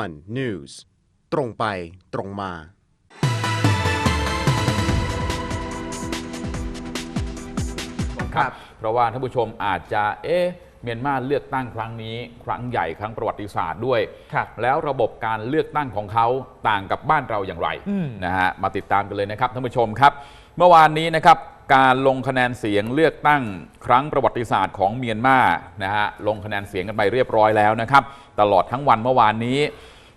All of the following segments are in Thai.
one news ตรงไปตรงมา ครับ เพราะว่าท่านผู้ชมอาจจะ เอ๊ะ เมียนมาเลือกตั้งครั้งนี้ ครั้งใหญ่ครั้งประวัติศาสตร์ด้วยครับแล้วระบบการเลือกตั้งของเขาต่างกับบ้านเราอย่างไรอืมนะฮะ มาติดตามกันเลยนะครับท่านผู้ชมครับ เมื่อวานนี้นะครับ การลงคะแนนเสียงเลือกตั้งครั้งประวัติศาสตร์ของเมียนมานะฮะลงคะแนนเสียงกันไปเรียบร้อยแล้วนะครับ ตลอดทั้งวันเมื่อวานนี้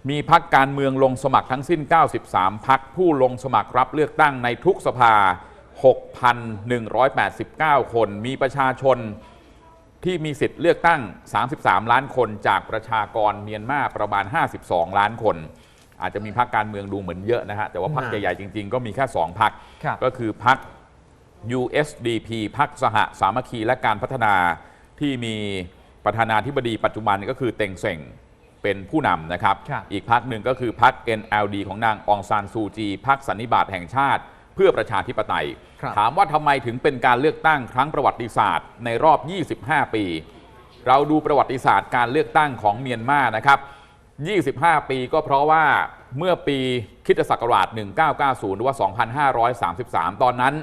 มีพักการเมืองลงสมัครทั้งสิ้น 93 พักผู้ลงสมัครรับเลือกตั้งในทุกสภา 6,189 คน มีประชาชนที่มีสิทธิ์เลือกตั้ง 33 ล้านคนจากประชากรเมียนมาประมาณ 52 ล้านคน อาจจะมีพรรคการเมืองดูเหมือนเยอะนะฮะแต่ว่าพรรคอ่าใหญ่ๆจริง ๆ ก็มีแค่ 2พรรคครับก็คือพรรค USDP พรรคสหสามัคคีและการพัฒนาที่มีประธานาธิบดีปัจจุบันก็คือเต็งเซ็งเป็นผู้นำนะครับครับอีกพรรคหนึ่งก็คือพรรค NLD ของนางองซานซูจีพรรคสันนิบาตแห่งชาติ เพื่อประชาธิปไตยครับถามว่าทำไมถึงเป็นการเลือกตั้งครั้งประวัติศาสตร์ในรอบ 25 ปี เราดูประวัติศาสตร์การเลือกตั้งของเมียนมานะครับ 25 ปีก็เพราะว่าเมื่อปีคริสตศักราช 1990 หรือว่า 2533 ตอนนั้น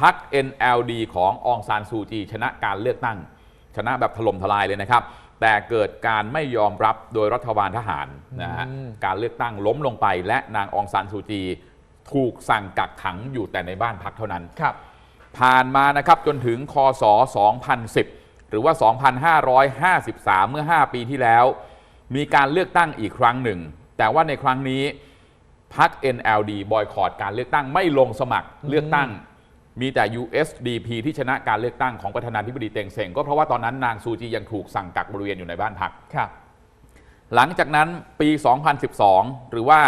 พรรค NLD ขององซานซูจี ชนะการเลือกตั้ง ชนะแบบถล่มทลายเลยนะครับ แต่เกิดการไม่ยอมรับโดยรัฐบาลทหารนะฮะอืมการเลือกตั้งล้มลงไป และนางองซานซูจี ถูกสั่งกักขังอยู่แต่ในบ้านพักเท่านั้นครับ ผ่านมานะครับจนถึงคศ 2010 หรือว่า 2553 เมื่อ 5 ปีที่แล้ว มีการเลือกตั้งอีกครั้งหนึ่ง แต่ว่าในครั้งนี้พรรค NLD บอยคอรดการเลือกตั้งไม่ลงสมัครเลือกตั้ง มีแต่ USDP ที่ชนะการเลือกตั้งของประธานาธิบดีเต็งเซ็งก็เพราะว่าตอนนั้นนางซูจียังถูกสั่งกักบริเวณอยู่ในบ้านพัก ครับ หลังจากนั้นปี 2012 หรือว่า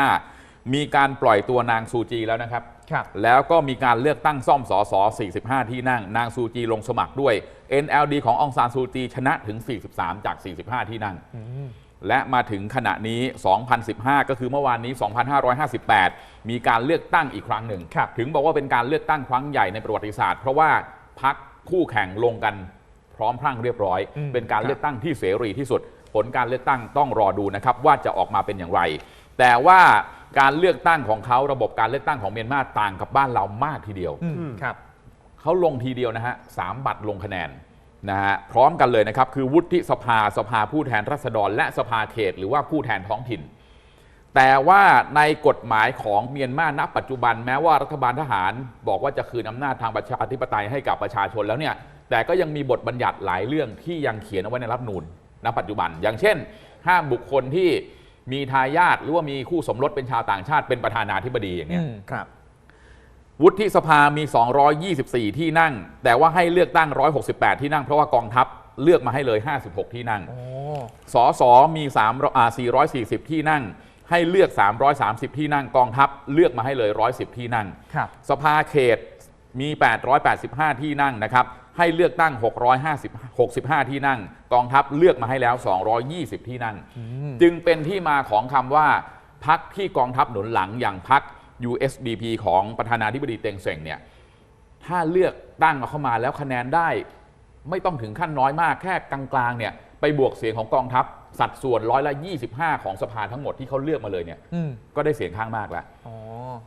2555 มีการปล่อยตัวนางซูจีแล้วนะครับ ครับ แล้วก็มีการเลือกตั้งซ่อมสส45 ที่นั่ง นางซูจีลงสมัครด้วย NLD ขององซานซูจีชนะถึง 43 จาก 45 ที่นั่ง อืม และมาถึงขณะนี้ 2015 ก็คือเมื่อวานนี้ 2558 มีการเลือกตั้งอีกครั้งหนึ่งครับถึงบอกว่าเป็นการเลือกตั้งครั้งใหญ่ในประวัติศาสตร์ เพราะว่าพักคู่แข่งลงกันพร้อมพรั่งเรียบร้อยอืมเป็นการครับเลือกตั้งที่เสรีที่สุด ผลการเลือกตั้งต้องรอดูนะครับว่าจะออกมาเป็นอย่างไร แต่ว่าการเลือกตั้งของเขาระบบการเลือกตั้งของเมียนมาต่างกับบ้านเรามากทีเดียวอืมครับเขาลงทีเดียวนะฮะสามบัตรลงคะแนน นะฮะพร้อมกันเลยนะครับ คือวุฒิสภาสภาผู้แทนราษฎร และสภาเขต หรือว่าผู้แทนท้องถิ่น แต่ว่าในกฎหมายของเมียนมาณปัจจุบันแม้ว่ารัฐบาลทหาร บอกว่าจะคืนอำนาจทางประชาธิปไตยให้กับประชาชนแล้วเนี่ยแต่ก็ยังมีบทบัญญัติหลายเรื่องที่ยังเขียนเอาไว้ในรัฐนูญณปัจจุบัน อย่างเช่น ห้ามบุคคลที่มีทายาทหรือว่ามีคู่สมรสเป็นชาวต่างชาติเป็นประธานาธิบดีอย่างเงี้ยครับ วุฒิสภามี 224 ที่นั่ง แต่ว่าให้เลือกตั้ง 168 ที่นั่ง เพราะว่ากองทัพเลือกมาให้เลย 56 ที่นั่งโอ้สสมี3อ่า440 ที่นั่ง ให้เลือก 330 ที่นั่ง กองทัพเลือกมาให้เลย 110 ที่นั่งครับสภาเขตมี 885 ที่นั่งนะครับ ให้เลือกตั้ง 650 65 ที่นั่ง กองทัพเลือกมาให้แล้ว 220 ที่นั่ง จึงเป็นที่มาของคำว่าพักที่กองทัพหนุนหลังอย่างพัก USDP ของประธานาธิบดีเต็งเซ็งเนี่ยถ้าเลือกตั้งเอาเข้ามาแล้วคะแนนได้ ไม่ต้องถึงขั้นน้อยมากแค่กลางๆเนี่ยไปบวกเสียงของกองทัพ สัดส่วนร้อยละ25 ของสภาทั้งหมดที่เขาเลือกมาเลยเนี่ยอืมก็ได้เสียงข้างมากแล้วอ๋อ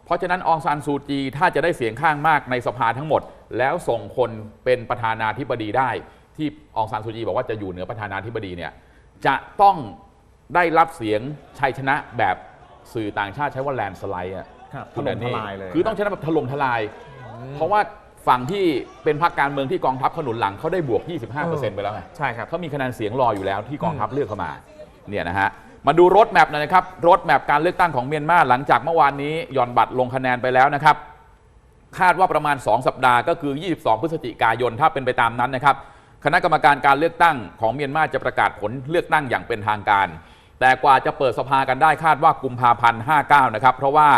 เพราะฉะนั้นองซานซูจีถ้าจะได้เสียงข้างมากในสภาทั้งหมด แล้วส่งคนเป็นประธานาธิบดีได้ ที่องซานซูจีบอกว่าจะอยู่เหนือประธานาธิบดีเนี่ยจะต้องได้รับเสียงชัยชนะแบบสื่อต่างชาติใช้ว่าแลนสไลด์อะ ครับคุณแดนนี่ถล่มทลายเลย คือต้องชนะแบบถล่มทลาย เพราะว่าฝั่งที่เป็นพรรคการเมืองที่กองทัพขนุนหลังเขาได้บวก 25%ไปแล้วไงใช่ครับเขามีคะแนนเสียงรออยู่แล้วที่กองทัพเลือกเข้ามาเนี่ยนะฮะมาดูรถแมพหน่อยนะครับรถแมพการเลือกตั้งของเมียนมาหลังจากเมื่อวานนี้หย่อนบัตรลงคะแนนไปแล้วนะครับ คาดว่าประมาณ 2 สัปดาห์ก็คือ 22 พฤศจิกายนถ้าเป็นไปตามนั้นนะครับ คณะกรรมการการเลือกตั้งของเมียนมาจะประกาศผลเลือกตั้งอย่างเป็นทางการ แต่กว่าจะเปิดสภากันได้คาดว่ากุมภาพันธ์ 59 นะครับ เพราะว่า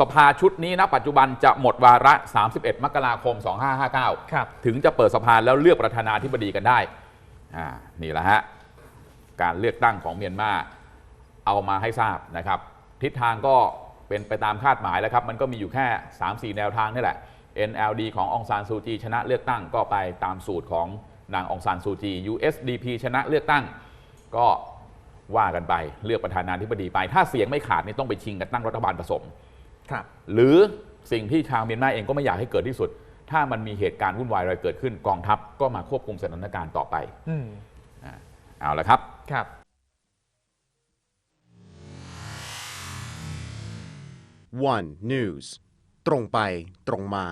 สภาชุดนี้ณปัจจุบันจะหมดวาระ 31 มกราคม 2559ครับถึงจะเปิดสภาแล้วเลือกประธานาธิบดีกันได้อ่านี่แหละฮะ การเลือกตั้งของเมียนมาเอามาให้ทราบนะครับ ทิศทางก็เป็นไปตามคาดหมายแล้วครับ มันก็มีอยู่แค่ 3-4 แนวทางนี่แหละ NLD ขององซานซูจีชนะเลือกตั้งก็ไปตามสูตรของนางองซานซูจี USDP ชนะเลือกตั้งก็ว่ากันไปเลือกประธานาธิบดีไป ถ้าเสียงไม่ขาดนี่ต้องไปชิงกันตั้งรัฐบาลผสมครับ หรือสิ่งที่ชาวเมียนมาเองก็ไม่อยากให้เกิดที่สุด ถ้ามันมีเหตุการณ์วุ่นวายอะไรเกิดขึ้นกองทัพก็มาควบคุมสถานการณ์ต่อไปอืมเอาละครับครับ one news ตรงไปตรงมา